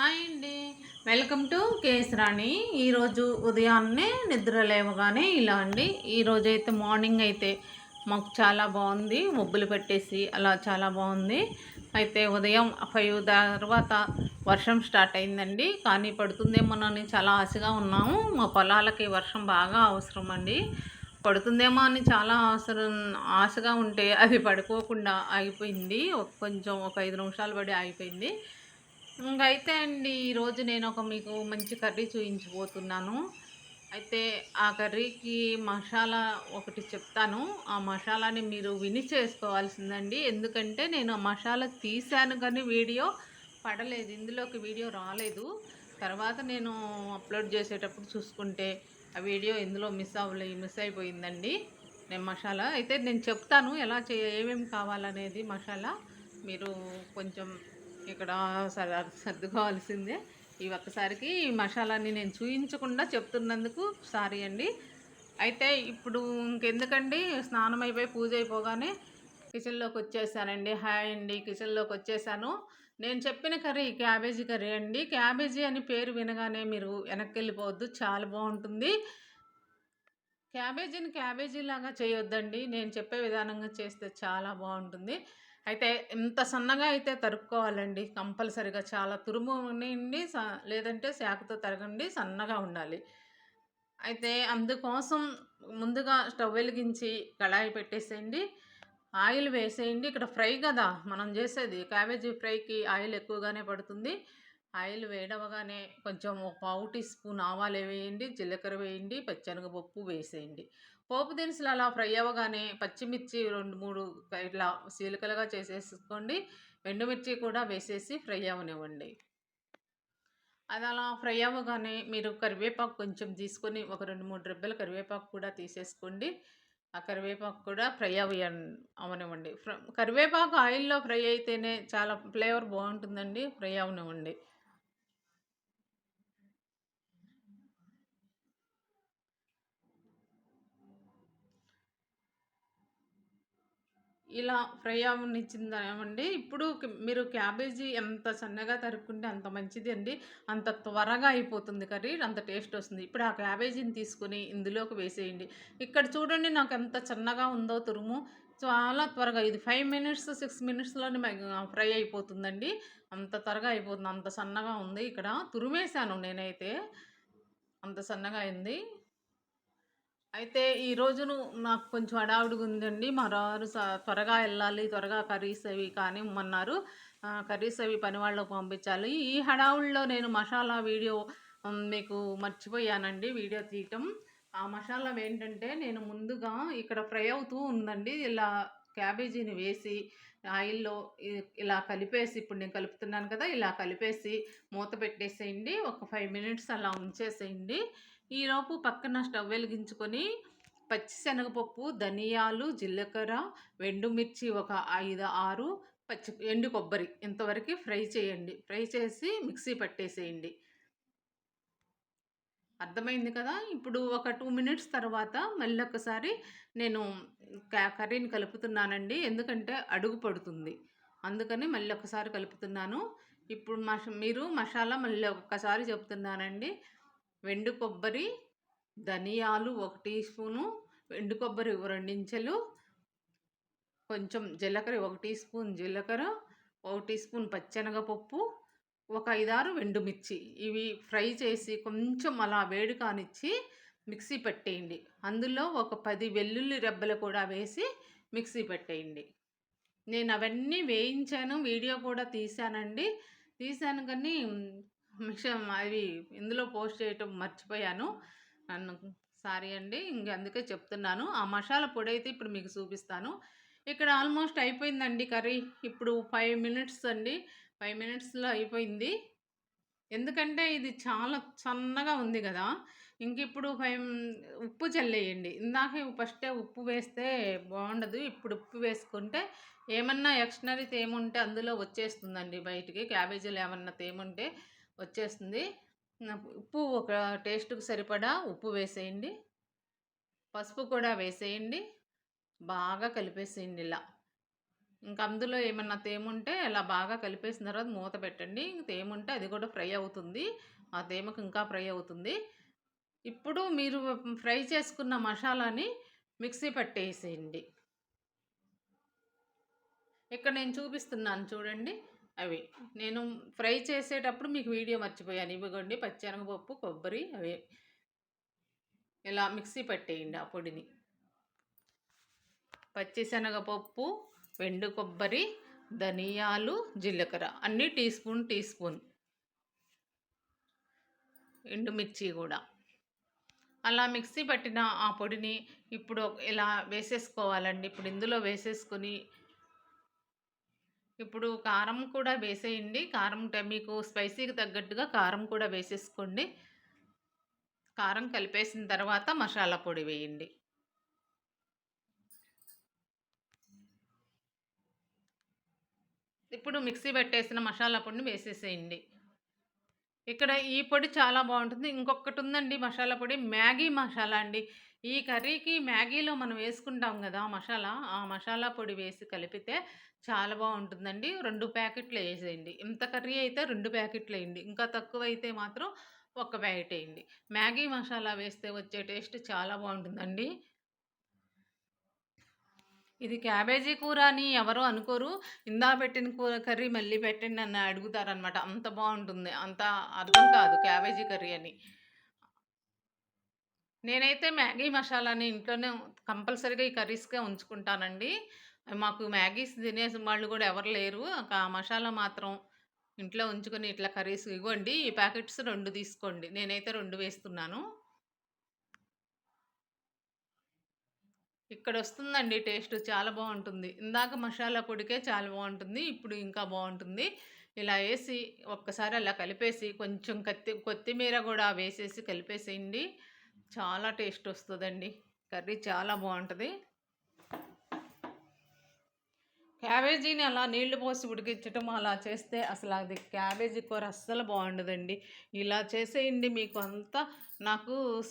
Hi అండి. Welcome to K S Rani. ఈరోజు ఉదయాన్నే నిద్ర లేవగానే ఇలా అండి. ఈరోజు అయితే మార్నింగ్ అయితే మాకు చాలా బాగుంది. ముబ్బులు పెట్టేసి అలా చాలా బాగుంది. అయితే ఉదయం ఫైవ్ తర్వాత వర్షం స్టార్ట్ అయిందండి. కానీ పడుతుందేమోనని చాలా ఆశగా ఉన్నాము. మా పొలాలకి వర్షం బాగా అవసరం అండి. పడుతుందేమో అని చాలా అవసరం ఆశగా ఉంటే అది పడుకోకుండా ఆగిపోయింది. కొంచెం ఒక ఐదు నిమిషాలు పడి ఆగిపోయింది. ఇంకైతే అండి ఈరోజు నేను ఒక మీకు మంచి కర్రీ చూపించబోతున్నాను అయితే ఆ కర్రీకి మసాలా ఒకటి చెప్తాను. ఆ మసాలాని మీరు విని చేసుకోవాల్సిందండి. ఎందుకంటే నేను ఆ మసాలా తీశాను కానీ వీడియో పడలేదు. ఇందులోకి వీడియో రాలేదు. తర్వాత నేను అప్లోడ్ చేసేటప్పుడు చూసుకుంటే ఆ వీడియో ఇందులో మిస్ అవ్వలే మిస్ అయిపోయిందండి. నేను మసాలా అయితే నేను చెప్తాను ఎలా చే ఏమేమి కావాలనేది మసాలా మీరు కొంచెం ఇక్కడ సర్దుకోవాల్సిందే. ఈ ఒక్కసారికి ఈ మసాలాని నేను చూయించకుండా చెప్తున్నందుకు సారీ అండి. అయితే ఇప్పుడు ఇంకెందుకండి? స్నానం అయిపోయి పూజ అయిపోగానే కిచెన్లోకి వచ్చేసానండి. హాయ్ అండి కిచెన్లోకి వచ్చేసాను. నేను చెప్పిన కర్రీ క్యాబేజీ కర్రీ అండి. క్యాబేజీ అని పేరు వినగానే మీరు వెనక్కి వెళ్ళిపోవద్దు చాలా బాగుంటుంది. క్యాబేజీని క్యాబేజీ లాగా చేయొద్దండి. నేను చెప్పే విధానంగా చేస్తే చాలా బాగుంటుంది. అయితే ఇంత సన్నగా అయితే తరుక్కోవాలండి కంపల్సరిగా చాలా తురుము ఉండి లేదంటే శాఖతో తరగండి సన్నగా ఉండాలి. అయితే అందుకోసం ముందుగా స్టవ్ వెలిగించి కళాయి పెట్టేసేయండి. ఆయిల్ వేసేయండి. ఇక్కడ ఫ్రై కదా మనం చేసేది. క్యాబేజీ ఫ్రైకి ఆయిల్ ఎక్కువగానే పడుతుంది. ఆయిల్ వేడవగానే కొంచెం ఒక పావు టీ స్పూన్ ఆవాలు వేయండి జీలకర్ర వేయండి పచ్చనగపప్పు వేసేయండి. పోపు దినుసులు అలా ఫ్రై అవ్వగానే పచ్చిమిర్చి రెండు మూడు ఇట్లా సీలికలుగా చేసేసుకోండి. ఎండుమిర్చి కూడా వేసేసి ఫ్రై అవ్వనివ్వండి అది అలా ఫ్రై అవ్వగానే మీరు కరివేపాకు కొంచెం తీసుకొని ఒక రెండు మూడు రెబ్బల కరివేపాకు కూడా తీసేసుకోండి. ఆ కరివేపాకు కూడా ఫ్రై అవ్వ అవనివ్వండి. కరివేపాకు ఆయిల్లో ఫ్రై అయితేనే చాలా ఫ్లేవర్ బాగుంటుందండి ఫ్రై అవనివ్వండి. ఇలా ఫ్రై అవనిచ్చిందేమండి? ఇప్పుడు మీరు క్యాబేజీ ఎంత సన్నగా తరుక్కుంటే అంత మంచిది అండి అంత త్వరగా అయిపోతుంది కర్రీ అంత టేస్ట్ వస్తుంది. ఇప్పుడు ఆ క్యాబేజీని తీసుకుని ఇందులోకి వేసేయండి. ఇక్కడ చూడండి నాకు ఎంత చిన్నగా ఉందో తురుము. చాలా త్వరగా ఇది ఫైవ్ మినిట్స్ సిక్స్ మినిట్స్లోనే ఫ్రై అయిపోతుందండి. అంత త్వరగా అయిపోతుంది. అంత సన్నగా ఉంది. ఇక్కడ తురిమేశాను నేనైతే. అంత సన్నగా అయింది. అయితే ఈ రోజును నాకు కొంచెం హడావుడిగా ఉందండి. మా రారు త్వరగా వెళ్ళాలి త్వరగా కర్రీస్ అవి కానీ ఇమ్మన్నారు కర్రీస్ అవి పని వాళ్ళకు పంపించాలి. ఈ హడావుడిలో నేను మసాలా వీడియో మీకు మర్చిపోయానండి. వీడియో తీయటం. ఆ మసాలా ఏంటంటే నేను ముందుగా ఇక్కడ ఫ్రై అవుతూ ఉందండి. ఇలా క్యాబేజీని వేసి ఆయిల్లో ఇలా కలిపేసి ఇప్పుడు నేను కలుపుతున్నాను కదా ఇలా కలిపేసి మూత పెట్టేసేయండి. ఒక ఫైవ్ మినిట్స్ అలా ఉంచేసేయండి. ఈలోపు పక్కన స్టవ్ వెలిగించుకొని పచ్చిశనగపప్పు ధనియాలు జీలకర్ర వెండుమిర్చి ఒక ఐదు ఆరు పచ్చి ఎండు కొబ్బరి ఇంతవరకు ఫ్రై చేయండి. ఫ్రై చేసి మిక్సీ పట్టేసేయండి. అర్థమైంది కదా? ఇప్పుడు ఒక టూ మినిట్స్ తర్వాత మళ్ళీ ఒకసారి నేను కర్రీని కలుపుతున్నానండి. ఎందుకంటే అడుగు పడుతుంది. అందుకని మళ్ళీ ఒకసారి కలుపుతున్నాను. ఇప్పుడు మష మీరు మసాలా మళ్ళీ ఒక్కసారి చెప్తున్నానండి. వెండు కొబ్బరి ధనియాలు ఒక టీ స్పూను ఎండు కొబ్బరి రెండించెలు కొంచెం జీలకర్ర ఒక టీ స్పూన్ జీలకర్ర ఒక టీ స్పూన్ పచ్చెనగపప్పు ఒక ఐదారు వెండుమిర్చి ఇవి ఫ్రై చేసి కొంచెం అలా వేడి కానిచ్చి మిక్సీ పెట్టేయండి. అందులో ఒక పది వెల్లుల్లి రెబ్బలు కూడా వేసి మిక్సీ పెట్టేయండి. నేను అవన్నీ వేయించాను వీడియో కూడా తీశానండి. తీశాను కానీ మిషన్ అవి ఇందులో పోస్ట్ చేయటం మర్చిపోయాను. నన్ను సారీ అండి ఇంక అందుకే చెప్తున్నాను. ఆ మసాలా పొడి అయితే ఇప్పుడు మీకు చూపిస్తాను. ఇక్కడ ఆల్మోస్ట్ అయిపోయిందండి కర్రీ. ఇప్పుడు ఫైవ్ మినిట్స్ అండి. ఫైవ్ మినిట్స్లో అయిపోయింది. ఎందుకంటే ఇది చాలా సన్నగా ఉంది కదా. ఇంక ఇప్పుడు ఫైవ్ ఉప్పు చల్లేయండి. ఇందాక ఫస్టే ఉప్పు వేస్తే బాగుండదు. ఇప్పుడు ఉప్పు వేసుకుంటే ఏమన్నా ఎక్స్టనరీ తేముంటే అందులో వచ్చేస్తుందండి బయటికి. క్యాబేజీలు ఏమన్నా తేముంటే వచ్చేస్తుంది. ఉప్పు ఒక టేస్ట్కి సరిపడా ఉప్పు వేసేయండి. పసుపు కూడా వేసేయండి. బాగా కలిపేసేయండి ఇలా. ఇంకా అందులో ఏమన్నా తేముంటే ఇలా బాగా కలిపేసిన తర్వాత మూత పెట్టండి. ఇంక తేముంటే అది కూడా ఫ్రై అవుతుంది. ఆ తేమకు ఇంకా ఫ్రై అవుతుంది. ఇప్పుడు మీరు ఫ్రై చేసుకున్న మసాలాని మిక్సీ పట్టేసేయండి. ఇక్కడ నేను చూపిస్తున్నాను చూడండి. అవి. నేను ఫ్రై చేసేటప్పుడు మీకు వీడియో మర్చిపోయాను. ఇవ్వగండి. పచ్చెనగపప్పు కొబ్బరి అవి. ఇలా మిక్సీ పట్టేయండి ఆ పొడిని. పచ్చిశనగపప్పు వెండు కొబ్బరి ధనియాలు జీలకర్ర. అన్నీ టీ స్పూన్ టీ స్పూన్. ఎండుమిర్చి కూడా. అలా మిక్సీ పట్టిన ఆ పొడిని ఇప్పుడు ఇలా వేసేసుకోవాలండి. ఇప్పుడు ఇందులో వేసేసుకొని ఇప్పుడు కారం కూడా వేసేయండి. కారం మీకు స్పైసీకి తగ్గట్టుగా కారం కూడా వేసేసుకోండి. కారం కలిపేసిన తర్వాత మసాలా పొడి వేయండి. ఇప్పుడు మిక్సీ పెట్టేసిన మసాలా పొడిని వేసేసేయండి. ఇక్కడ ఈ పొడి చాలా బాగుంటుంది. ఇంకొకటి ఉందండి మసాలా పొడి. మ్యాగీ మసాలా అండి. ఈ కర్రీకి మ్యాగీలో మనం వేసుకుంటాం కదా మసాలా ఆ మసాలా పొడి వేసి కలిపితే చాలా బాగుంటుందండి. రెండు ప్యాకెట్లు వేసేయండి. ఇంత కర్రీ అయితే రెండు ప్యాకెట్లు వేయండి ఇంకా తక్కువ అయితే మాత్రం ఒక ప్యాకెట్ వేయండి మ్యాగీ మసాలా వేస్తే వచ్చే టేస్ట్ చాలా బాగుంటుందండి. ఇది క్యాబేజీ కూర అని ఎవరు అనుకోరు. ఇందా పెట్టిన కూర కర్రీ మళ్ళీ పెట్టండి అని అడుగుతారనమాట అంత బాగుంటుంది. అంత అర్థం కాదు క్యాబేజీ కర్రీ అని. నేనైతే మ్యాగీ మసాలాని ఇంట్లోనే కంపల్సరీగా ఈ కర్రీస్కే ఉంచుకుంటానండి. మాకు మ్యాగీస్ తినేసి వాళ్ళు కూడా ఎవరు లేరు. ఆ మసాలా మాత్రం ఇంట్లో ఉంచుకొని ఇట్లా కర్రీస్ ఇవ్వండి. ఈ ప్యాకెట్స్ రెండు తీసుకోండి. నేనైతే రెండు వేస్తున్నాను. ఇక్కడ వస్తుందండి టేస్ట్ చాలా బాగుంటుంది. ఇందాక మసాలా పొడికే చాలా బాగుంటుంది. ఇప్పుడు ఇంకా బాగుంటుంది. ఇలా వేసి ఒక్కసారి అలా కలిపేసి కొంచెం కత్తి కొత్తిమీర కూడా వేసేసి కలిపేసేయండి. చాలా టేస్ట్ వస్తుందండి. కర్రీ చాలా బాగుంటుంది. క్యాబేజీని అలా నీళ్ళు పోసి ఉడికించటం అలా చేస్తే అసలు అది క్యాబేజీ కూర అస్సలు బాగుండదండి. ఇలా చేసేయండి మీకు అంతా. నాకు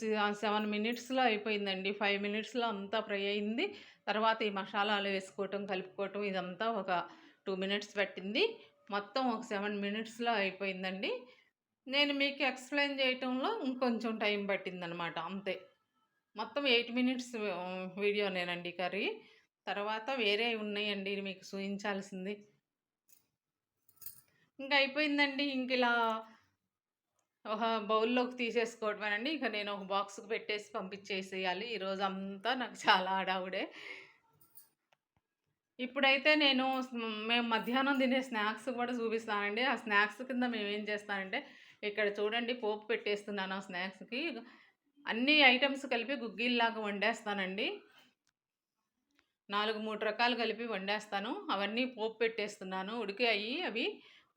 సెవెన్ మినిట్స్లో అయిపోయిందండి. ఫైవ్ మినిట్స్లో అంతా ఫ్రై అయింది. తర్వాత ఈ మసాలాలు వేసుకోవటం కలుపుకోవటం ఇదంతా ఒక టూ మినిట్స్ పట్టింది. మొత్తం ఒక సెవెన్ మినిట్స్లో అయిపోయిందండి. నేను మీకు ఎక్స్ప్లెయిన్ చేయటంలో ఇంకొంచెం టైం పట్టిందనమాట అంతే. మొత్తం ఎయిట్ మినిట్స్ వీడియో నేనండి కర్రీ. తర్వాత వేరే ఉన్నాయండి మీకు చూపించాల్సింది ఇంకా అయిపోయిందండి ఇంక ఇలా ఒక బౌల్లోకి తీసేసుకోవటమేనండి. ఇక నేను ఒక బాక్స్కి పెట్టేసి పంపించేసేయాలి. ఈరోజు అంతా నాకు చాలా ఆడావుడే ఇప్పుడైతే నేను మేము మధ్యాహ్నం తినే స్నాక్స్ కూడా చూపిస్తానండి. ఆ స్నాక్స్ కింద మేము ఏం చేస్తానంటే ఇక్కడ చూడండి పోపు పెట్టేస్తున్నాను ఆ స్నాక్స్కి. అన్ని ఐటమ్స్ కలిపి గుగ్గిల్లాగా వండేస్తానండి. నాలుగు మూడు రకాలు కలిపి వండేస్తాను. అవన్నీ పోపు పెట్టేస్తున్నాను. ఉడికాయి అవి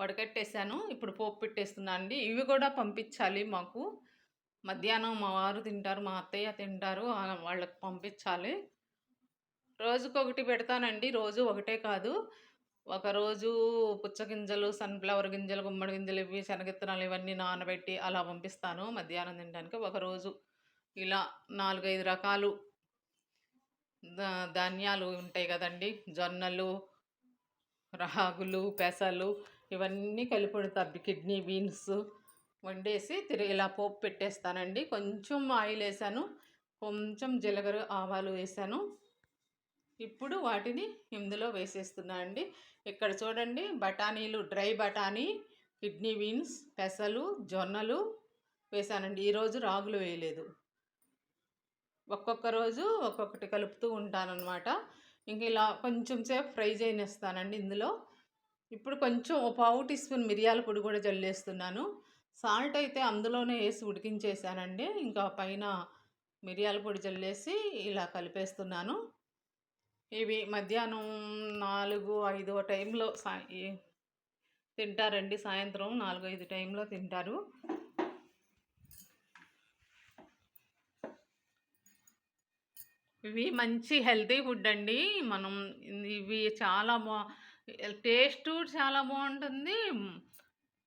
వడకట్టేసాను ఇప్పుడు పోపు పెట్టేస్తున్నాను అండి. ఇవి కూడా పంపించాలి మాకు. మధ్యాహ్నం మా వారు తింటారు మా అత్తయ్య తింటారు వాళ్ళకి పంపించాలి. రోజుకొకటి పెడతానండి. రోజు ఒకటే కాదు. ఒకరోజు పుచ్చగింజలు సన్ఫ్లవర్ గింజలు గుమ్మడి గింజలు ఇవి శనగిత్తనాలు ఇవన్నీ నానబెట్టి అలా పంపిస్తాను మధ్యాహ్నం తినడానికి. ఒకరోజు ఇలా నాలుగైదు రకాలు ధాన్యాలు ఉంటాయి కదండి. జొన్నలు రాగులు పెసలు ఇవన్నీ కలిపి వండుతారు కిడ్నీ బీన్స్ వండేసి తిరిగి ఇలా పోపు పెట్టేస్తానండి. కొంచెం ఆయిల్ వేసాను కొంచెం జీలకర్ర ఆవాలు వేసాను. ఇప్పుడు వాటిని ఇందులో వేసేస్తున్నా అండి. ఇక్కడ చూడండి బఠానీలు డ్రై బఠానీ కిడ్నీ బీన్స్ పెసలు జొన్నలు వేసానండి. ఈరోజు రాగులు వేయలేదు. ఒక్కొక్క రోజు ఒక్కొక్కటి కలుపుతూ ఉంటానన్నమాట. ఇంక ఇలా కొంచెం సేపు ఫ్రై చేయనిస్తానండి ఇందులో. ఇప్పుడు కొంచెం ఒక పావు టీ స్పూన్ మిరియాల పొడి కూడా జల్లేస్తున్నాను. సాల్ట్ అయితే అందులోనే వేసి ఉడికించేసానండి ఇంకా పైన మిరియాల పొడి జల్లేసి ఇలా కలిపేస్తున్నాను. ఇవి మధ్యాహ్నం నాలుగు ఐదు టైంలో సా తింటారండి. సాయంత్రం నాలుగు ఐదు టైంలో తింటారు. ఇవి మంచి హెల్తీ ఫుడ్ అండి. మనం ఇవి చాలా బా టేస్ట్ చాలా బాగుంటుంది.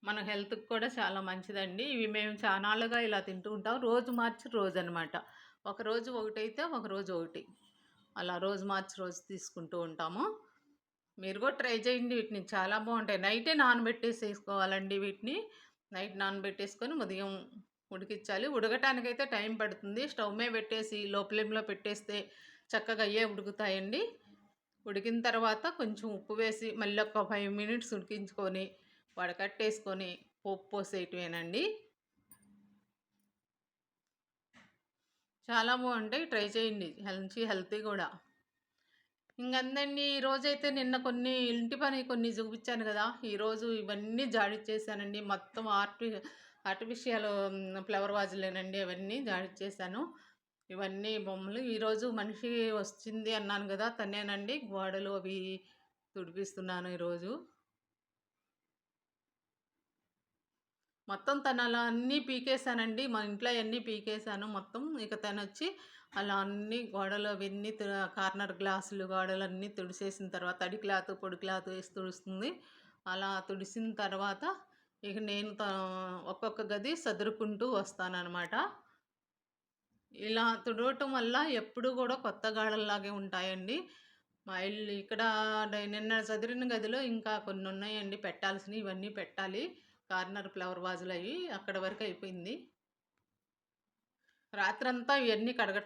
మన హెల్త్కి కూడా చాలా మంచిదండి. ఇవి మేము చాలాగా ఇలా తింటూ ఉంటాం. రోజు మార్చి రోజు అనమాట ఒకరోజు ఒకటైతే ఒకరోజు ఒకటి. అలా రోజు మార్చి రోజు తీసుకుంటూ ఉంటాము. మీరు కూడా ట్రై చేయండి వీటిని. చాలా బాగుంటాయి. నైటే నానబెట్టేసేసుకోవాలండి వీటిని. నైట్ నానబెట్టేసుకొని ఉదయం ఉడికించాలి. ఉడకటానికైతే టైం పడుతుంది. స్టవ్ మీద పెట్టేసి లో ఫ్లేమ్లో పెట్టేస్తే చక్కగా అయ్యే ఉడుకుతాయండి. ఉడికిన తర్వాత కొంచెం ఉప్పు వేసి మళ్ళీ ఒక ఫైవ్ మినిట్స్ ఉడికించుకొని వడకట్టేసుకొని పోపు పోసేయటమేనండి. చాలా బాగుంటాయి. ట్రై చేయండి. మంచి హెల్తీ కూడా. ఇంకందండి ఈరోజైతే నిన్న కొన్ని ఇంటి పని కొన్ని చూపించాను కదా. ఈరోజు ఇవన్నీ జాడిచ్చేసానండి మొత్తం ఆర్టి ఆర్టిఫిషియల్ ఫ్లవర్ వాజులేనండి అవన్నీ చేశాను. ఇవన్నీ బొమ్మలు. ఈరోజు మనిషి వచ్చింది అన్నాను కదా తనేనండి గోడలు అవి తుడిపిస్తున్నాను ఈరోజు మొత్తం తను అలా అన్నీ పీకేశానండి. మా ఇంట్లో అన్నీ పీకేశాను మొత్తం. ఇక తను వచ్చి అలా అన్ని గోడలు అవన్నీ కార్నర్ గ్లాసులు గోడలు అన్నీ తుడిసేసిన తర్వాత తడి క్లాత్ పొడి క్లాత్ వేసి తుడుస్తుంది. అలా తుడిసిన తర్వాత ఇక నేను ఒక్కొక్క గది సదురుకుంటూ వస్తానన్నమాట. ఇలా తుడవటం వల్ల ఎప్పుడు కూడా కొత్త గాడల్లాగే ఉంటాయండి. మా ఇల్లు ఇక్కడ నిన్న చదిరిన గదిలో ఇంకా కొన్ని ఉన్నాయండి. పెట్టాల్సినవి ఇవన్నీ పెట్టాలి. కార్నర్ ఫ్లవర్ వాజులు అవి అక్కడ వరకు అయిపోయింది. రాత్రంతా ఇవన్నీ కడగటం